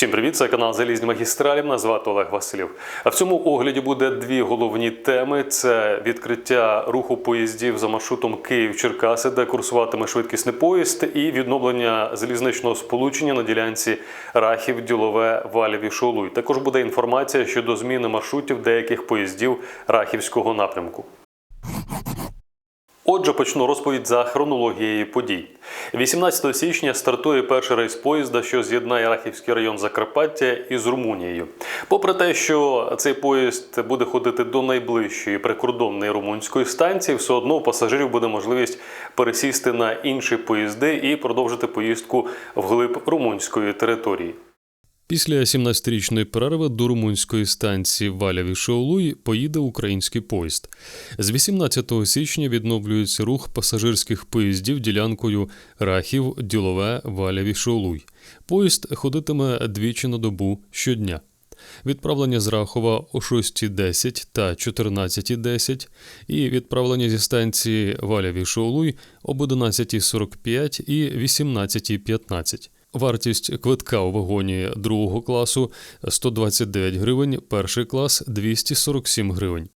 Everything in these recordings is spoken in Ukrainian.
Всім привіт, це канал Залізні магістралі. Мене звати Олег Василів. А в цьому огляді буде дві головні теми: це відкриття руху поїздів за маршрутом Київ-Черкаси, де курсуватиме швидкісний поїзд, і відновлення залізничного сполучення на ділянці Рахів, Ділове, Валів Шолуй. Також буде інформація щодо зміни маршрутів деяких поїздів Рахівського напрямку. Отже, почну розповідь за хронологією подій. 18 січня стартує перший рейс поїзда, що з'єднає Рахівський район Закарпаття із Румунією. Попри те, що цей поїзд буде ходити до найближчої прикордонної румунської станції, все одно у пасажирів буде можливість пересісти на інші поїзди і продовжити поїздку вглиб румунської території. Після 17-річної перерви до румунської станції Валяві Шоулуй поїде український поїзд. З 18 січня відновлюється рух пасажирських поїздів ділянкою Рахів, Ділове, Валяві Шоулуй. Поїзд ходитиме двічі на добу щодня. Відправлення з Рахова о 6.10 та 14.10 і відправлення зі станції Валяві Шоулуй об 11.45 і 18.15. Вартість квитка у вагоні другого класу 129 гривень, перший клас 247 гривень.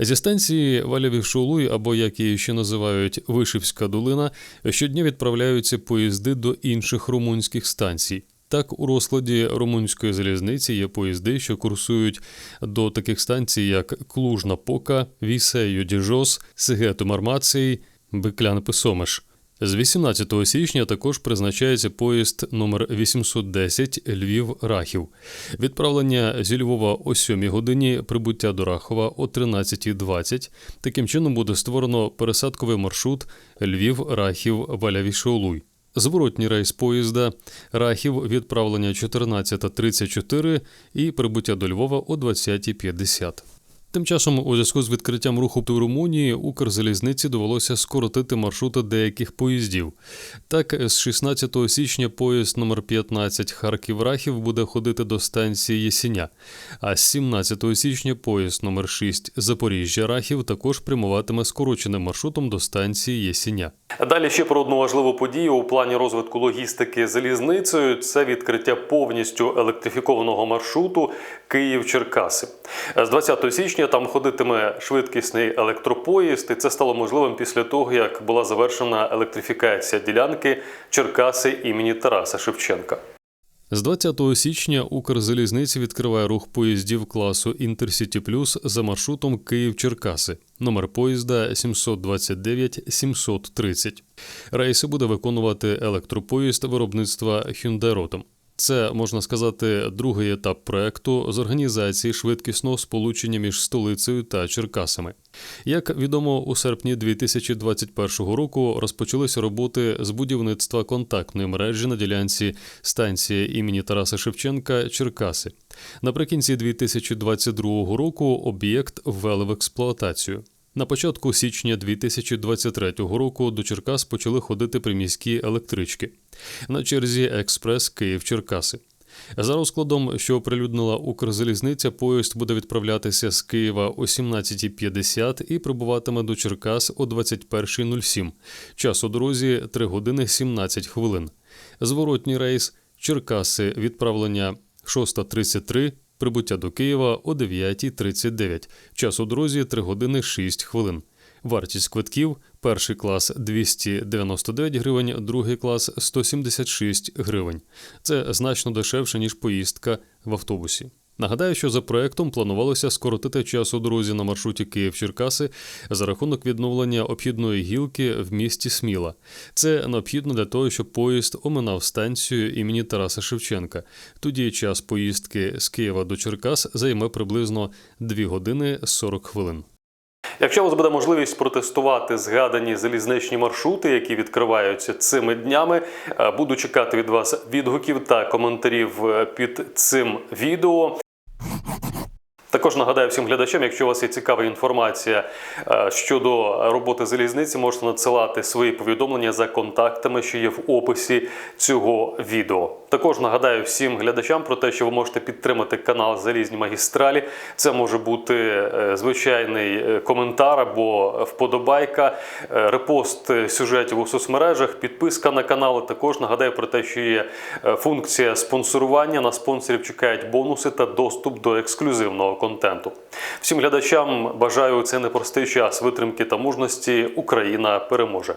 Зі станції Валяві Шулуй, або як її ще називають Вишивська долина, щодня відправляються поїзди до інших румунських станцій. Так, у розкладі румунської залізниці є поїзди, що курсують до таких станцій, як Клужна Пока, Вісею Діжос, Сигету Мармації, Беклян Писомеш. З 18 січня також призначається поїзд номер 810 Львів-Рахів. Відправлення зі Львова о 7 годині, прибуття до Рахова о 13.20. Таким чином буде створено пересадковий маршрут Львів-Рахів-Валявішолуй. Зворотній рейс поїзда Рахів відправлення 14.34 і прибуття до Львова о 20.50. Тим часом, у зв'язку з відкриттям руху до Румунії, Укрзалізниці довелося скоротити маршрути деяких поїздів. Так, з 16 січня поїзд номер 15 Харків-Рахів буде ходити до станції Єсіня, а з 17 січня поїзд номер 6 Запоріжжя-Рахів також прямуватиме скороченим маршрутом до станції Єсіня. Далі ще про одну важливу подію у плані розвитку логістики залізницею це відкриття повністю електрифікованого маршруту Київ-Черкаси. З 20 січня там ходитиме швидкісний електропоїзд, і це стало можливим після того, як була завершена електрифікація ділянки Черкаси імені Тараса Шевченка. З 20 січня Укрзалізниці відкриває рух поїздів класу Інтерсіті Плюс за маршрутом Київ-Черкаси. Номер поїзда 729-730. Рейси буде виконувати електропоїзд виробництва Rotem. Це можна сказати другий етап проекту з організації швидкісного сполучення між столицею та Черкасами. Як відомо, у серпні 2021 року розпочалися роботи з будівництва контактної мережі на ділянці станції імені Тараса Шевченка Черкаси. Наприкінці 2022 року об'єкт ввели в експлуатацію. На початку січня 2023 року до Черкас почали ходити приміські електрички. На черзі експрес Київ-Черкаси. За розкладом, що оприлюднила Укрзалізниця, поїзд буде відправлятися з Києва о 17.50 і прибуватиме до Черкас о 21.07. Час у дорозі 3 години 17 хвилин. Зворотній рейс Черкаси відправлення 6.33, прибуття до Києва о 9.39. Час у дорозі 3 години 6 хвилин. Вартість квитків перший клас 299 гривень, другий клас 176 гривень. Це значно дешевше, ніж поїздка в автобусі. Нагадаю, що за проектом планувалося скоротити час у дорозі на маршруті Київ-Черкаси за рахунок відновлення обхідної гілки в місті Сміла. Це необхідно для того, щоб поїзд оминав станцію імені Тараса Шевченка. Тоді час поїздки з Києва до Черкас займе приблизно 2 години 40 хвилин. Якщо у вас буде можливість протестувати згадані залізничні маршрути, які відкриваються цими днями, е, буду чекати від вас відгуків та коментарів е, під цим відео. Також нагадаю всім глядачам, якщо у вас є цікава інформація е, щодо роботи залізниці, можете надсилати свої повідомлення за контактами, що є в описі цього відео. Також нагадаю всім глядачам про те, що ви можете підтримати канал Залізні магістралі. Це може бути е, звичайний е, коментар або вподобайка, е, репост сюжетів у соцмережах, підписка на канал. Також нагадаю про те, що є функція спонсорування. На спонсорів чекають бонуси та доступ до ексклюзивного контенту. Всім глядачам бажаю у цей непростий час витримки та мужності. Україна переможе.